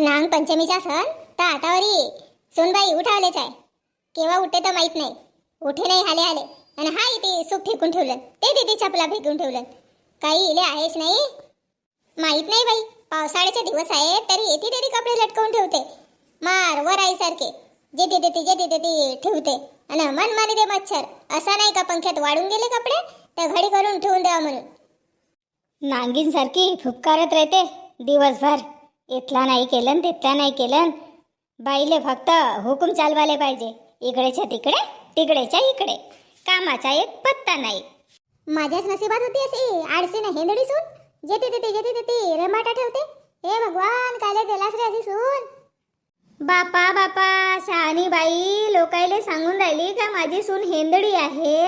नांग पंचमीचा सण तर आतावरी सोनबाई उठावलेच आहे. केव्हा उठते तर माहीत नाही. उठे नाही हाले हाले. आणि हा इथे सूप फेकून ठेवलं. ते तिथे चपला फेकून ठेवलं. काही इले आहेच नाही. माहीत नाही बाई. पावसाळ्याचे दिवस आहेत तरी येते तरी कपडे लटकवून ठेवते. मार वर आईसारखे जे देते ते जे देते ते ठेवते. आणि मन माने दे मच्छर. असा नाही का पंख्यात वाढून गेले कपडे? तर घडी करून ठेवून द्यावा म्हणून. नांगींसारखी फुपकारत राहते दिवसभर. इथला नाही केलं तिथला नाही केलं बाईले फक्त हुकूम चालवाले पाहिजे. इकडेच्या तिकडे तिकडेच्या इकडे. कामाचा एक पत्ता नाही. माझ्याच नशिबात होती अशी. आडसे ना हेंदडी सून. जे ते ते जे ते ते रमाटा ठेवते. हे भगवान काले गेलास रे अशी सून. बापा बापा शहाणी बाई लोकायले सांगून राहिली का माझी सून हेंदडी आहे?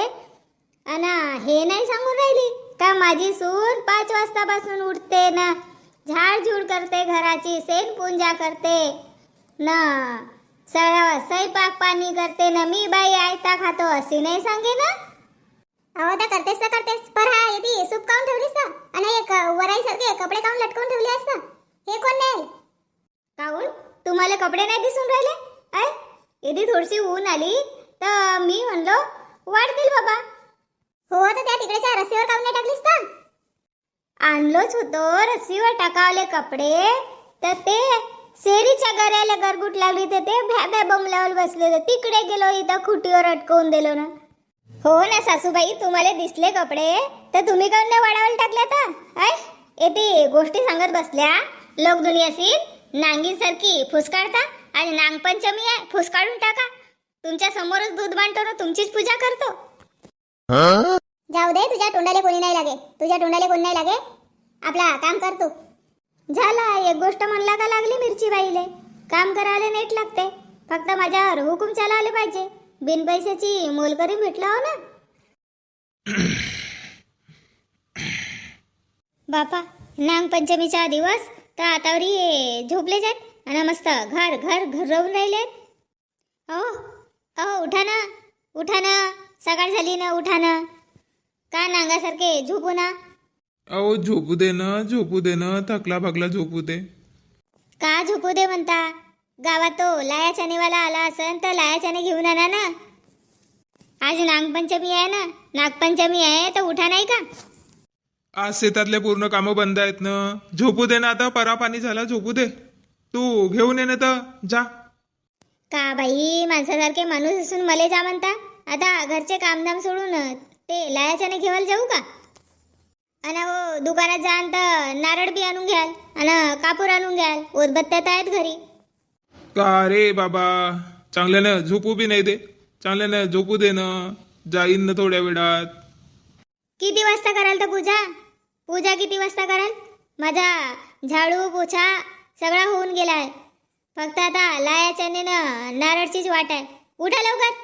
अना हे नाही सांगून राहिली का माझी सून पाच वाजतापासून उठते ना? झाडझूड करते घराची सेन पूजा करते. ना सरळ स्वयंपाक पाणी करते. ना मी बाई आयता खातो अशी नाही सांगे ना? अहो तर करतेस तर करतेस. पर हा यदि सूप काऊन ठेवलीस ना? आणि एक वराई सारखे कपडे काऊन लटकवून ठेवले ना? हे कोण नाही काऊन? तुम्हाला कपडे नाही दिसून राहिले? आय येदी थोडीशी ऊन आली तर मी म्हणलो वाढतील बाबा. हो तर त्या तिकडेच्या रस्त्यावर काऊन नाही टाकलीस आणलोच होतो रस्सीवर टाकावले कपडे. तर ते शेरीच्या गऱ्याला गरगुट लागली तर ते भ्या भ्या बमल्यावर बसले तर तिकडे गेलो इथं खुटीवर अटकवून दिलो ना. हो ना सासूबाई तुम्हाला दिसले कपडे. तर तुम्ही काऊन नाही वाढावले टाकले तर? आय येते गोष्टी सांगत बसल्या. लोक दुनियाशी नांगी सारखी फुस काढता आणि नागपंचमी आहे फुस काढून टाका. तुमच्या समोरच दूध बांधतो ना तुमचीच पूजा करतो. जाऊ दे तुझ्या तोंडाले कोणी नाही लागे. तुझ्या तोंडाले कोणी नाही लागे. आपला काम करतो झालं झाला एक गोष्ट म्हणला का लागली मिरची बाईले काम करायला नेट लागते. फक्त माझ्यावर हुकूम चालावले पाहिजे. बिन पैशाची मोलकरी भेटला हो ना? बापा नागपंचमीचा दिवस तर आतावरी झोपले जात आणि मस्त घर घर घर राहून राहिले. अहो अहो उठा ना उठा ना. सकाळ झाली ना उठा ना. का नांगासारखे झोपू ना? अहो झोपू दे ना झोपू दे ना थकला भागला झोपू दे. का झोपू दे म्हणता? गावात तो लाया चनेवाला आला असन तर लाया चने घेऊन आणा ना. आज नागपंचमी आहे ना नागपंचमी आहे तर उठा नाही का? आज शेतातले पूर्ण कामं बंद आहेत ना. झोपू दे ना आता परा पाणी झाला झोपू दे. तू घेऊन ये ना तर जा. का बाई माणसासारखे माणूस असून मले जा म्हणता. आता घरचे कामधाम सोडून ते लाया चने घेवायला जाऊ का? आणि हो दुकानात जाण तर नारळ बी आणून घ्याल आणि कापूर आणून घ्याल उदबत्त्या तर आहेत घरी. का रे बाबा? चांगल्यानं झोपू बी नाही दे. चांगल्यानं झोपू दे ना. जाईन ना थोड्या वेळात. किती वाजता कराल तर पूजा? पूजा किती वाजता कराल? माझा झाडू पोछा सगळा होऊन गेला आहे फक्त आता लायाच्या ना नारळचीच वाट आहे. उठा लवकर.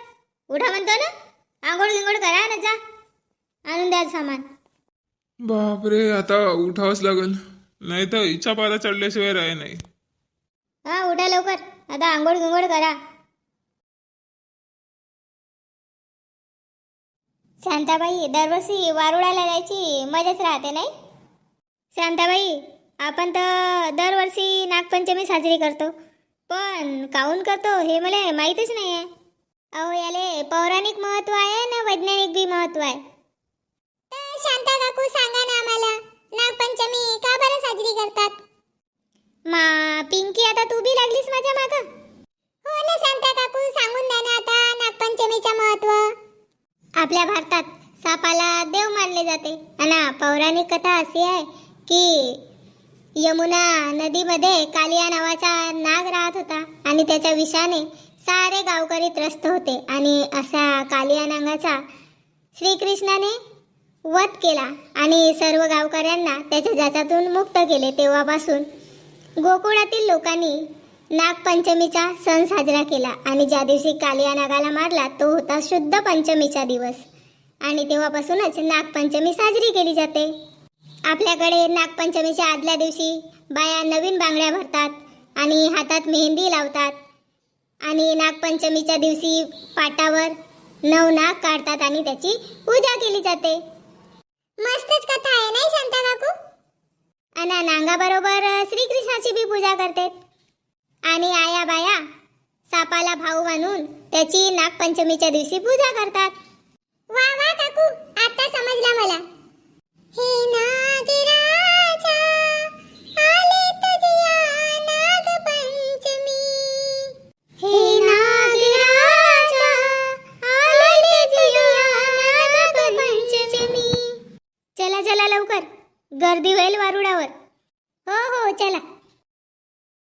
उठा म्हणतो ना. आंघोळ गिंघोळ करा ना जा. आणून द्या सामान. बापरे आता उठावंच लागल. नाही तर इच्छा पारा चढल्याशिवाय राह नाही. हा उठा लवकर. आता आंघोळ गिंघोळ करा. शांताबाई दरवर्षी वारुळाला जायची मजाच राहते नाही? शांताबाई आपण तर दरवर्षी नागपंचमी साजरी करतो. पण काऊन करतो हे मला माहीतच नाही आहे अहो याले पौराणिक महत्त्व आहे ना वैज्ञानिक बी महत्त्व आहे? काकू सांगा ना आम्हाला. नागपंचमी का बरं साजरी करतात? मा पिंकी आता तू बी लागलीस माझ्या माग? हो ना शांता काकू सांगून द्या ना आता नागपंचमीचं महत्त्व. आपल्या भारतात सापाला देव मानले जाते. आणि पौराणिक कथा अशी आहे की यमुना नदीमध्ये कालिया नावाचा नाग राहत होता. आणि त्याच्या विषाने सारे गावकरी त्रस्त होते. आणि असा कालिया नागाचा श्रीकृष्णाने वध केला आणि सर्व गावकऱ्यांना त्याच्या जाचातून मुक्त केले तेव्हापासून. गोकुळातील लोकांनी नागपंचमीचा सण साजरा केला आणि ज्या दिवशी कालिया नागाला मारला तो होता शुद्ध पंचमीचा दिवस. आणि तेव्हापासूनच नागपंचमी साजरी केली जाते. आपल्याकडे नागपंचमीच्या आदल्या दिवशी बाया नवीन बांगड्या भरतात आणि हातात मेहंदी लावतात. आणि नागपंचमीच्या दिवशी पाटावर नऊ नाग काढतात आणि त्याची पूजा केली जाते. मस्तच कथा आहे नाही शांता काकू? आणि नांगा बरोबर श्रीकृष्णाची बी पूजा करते. आणि आया बाया सापाला भाऊ मानून त्याची नागपंचमीच्या दिवशी पूजा करतात. वा वा काकू आता समजला मला. गर्दी होईल वारुडावर हो हो चला.